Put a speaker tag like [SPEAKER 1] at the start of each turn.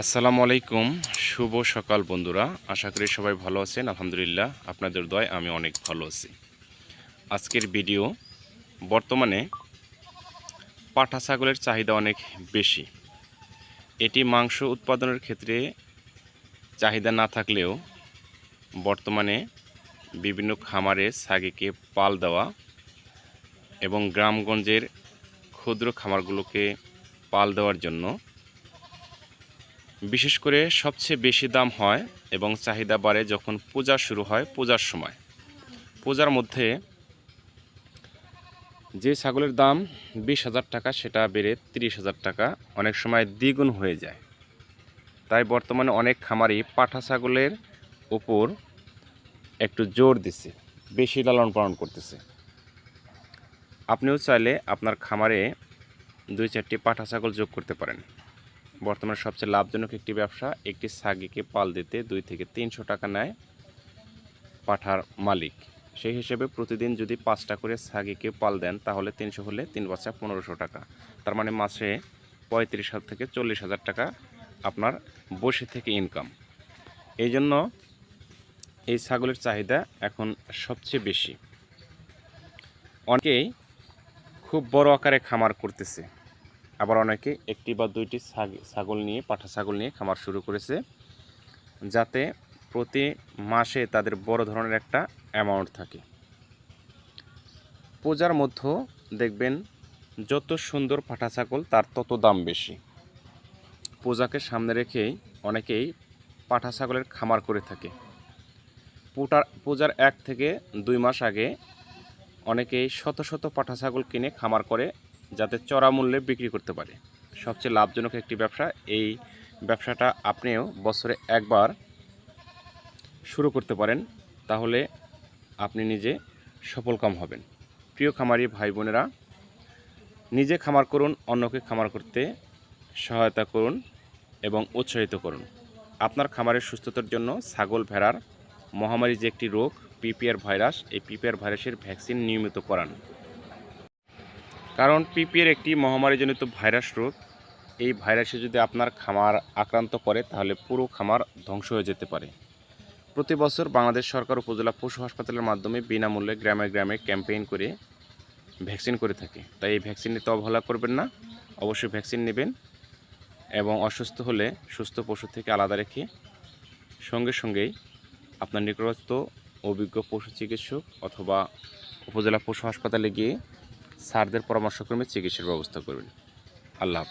[SPEAKER 1] আসসালামু আলাইকুম। শুভ সকাল বন্ধুরা। আশা করি সবাই ভালো আছেন। আলহামদুলিল্লাহ, আপনাদের দয় আমি অনেক ভালো আছি। আজকের ভিডিও বর্তমানে পাঠা ছাগলের চাহিদা অনেক বেশি। এটি মাংস উৎপাদনের ক্ষেত্রে চাহিদা না থাকলেও বর্তমানে বিভিন্ন খামারে ছাগিকে পাল দেওয়া এবং গ্রামগঞ্জের ক্ষুদ্র খামারগুলোকে পাল দেওয়ার জন্য বিশেষ করে সবচেয়ে বেশি দাম হয় এবং চাহিদা বাড়ে যখন পূজা শুরু হয় পূজার সময়। পূজার মধ্যে যে ছাগলের দাম বিশ হাজার টাকা, সেটা বেড়ে তিরিশ হাজার টাকা। অনেক সময় দ্বিগুণ হয়ে যায়। তাই বর্তমানে অনেক খামারই পাঠা ছাগলের উপর একটু জোর দিছে বেশি লালন পালন করতেছে। আপনিও চাইলে আপনার খামারে দুই চারটি পাঠা ছাগল যোগ করতে পারেন। বর্তমানে সবচেয়ে লাভজনক একটি ব্যবসা, একটি ছাগিকে পাল দিতে দুই থেকে তিনশো টাকা নেয় পাঠার মালিক। সেই হিসেবে প্রতিদিন যদি পাঁচটা করে ছাগিকে পাল দেন, তাহলে তিনশো হলে তিন বছর পনেরোশো টাকা। তার মানে মাসে পঁয়ত্রিশ হাজার থেকে চল্লিশ হাজার টাকা আপনার বসে থেকে ইনকাম এই জন্য এই ছাগলের চাহিদা এখন সবচেয়ে বেশি। অনেকেই খুব বড় আকারে খামার করতেছে। আবার অনেকে একটি বা দুইটি ছাগ- ছাগল নিয়ে, পাঠা ছাগল নিয়ে খামার শুরু করেছে, যাতে প্রতি মাসে তাদের বড় ধরনের একটা অ্যামাউন্ট থাকে। পূজার মধ্যে দেখবেন যত সুন্দর পাঠা ছাগল, তার তত দাম বেশি। পূজাকে সামনে রেখেই অনেকেই পাঠা ছাগলের খামার করে থাকে। পুটার, পূজার এক থেকে দুই মাস আগে অনেকেই শত শত পাঠা ছাগল কিনে খামার করে যাতে চড়া মূল্যে বিক্রি করতে পারে। সবচেয়ে লাভজনক একটি ব্যবসা, এই ব্যবসাটা আপনিও বছরে একবার শুরু করতে পারেন, তাহলে আপনি নিজে সফলকাম হবেন। প্রিয় খামারি ভাই বোনেরা, নিজে খামার করুন, অন্যকে খামার করতে সহায়তা করুন এবং উৎসাহিত করুন। আপনার খামারের সুস্থতার জন্য ছাগল ভেড়ার মহামারী যে একটি রোগ, পিপিআর ভাইরাস, এই পিপিআর ভাইরাসের ভ্যাকসিন নিয়মিত করান। কারণ পিপিএর একটি মহামারীজনিত ভাইরাস রোগ। এই ভাইরাসে যদি আপনার খামার আক্রান্ত করে, তাহলে পুরো খামার ধ্বংস হয়ে যেতে পারে। প্রতি বছর বাংলাদেশ সরকার উপজেলা পশু হাসপাতালের মাধ্যমে বিনামূল্যে গ্রামে গ্রামে ক্যাম্পেইন করে ভ্যাকসিন করে থাকে। তাই এই ভ্যাকসিন নিতে অবহেলা করবেন না, অবশ্যই ভ্যাকসিন নেবেন এবং অসুস্থ হলে সুস্থ পশু থেকে আলাদা রেখে সঙ্গে সঙ্গেই আপনার নিকটস্থ অভিজ্ঞ পশু চিকিৎসক অথবা উপজেলা পশু হাসপাতালে গিয়ে স্যারদের পরামর্শক্রমে চিকিৎসার ব্যবস্থা করবেন। আল্লাহ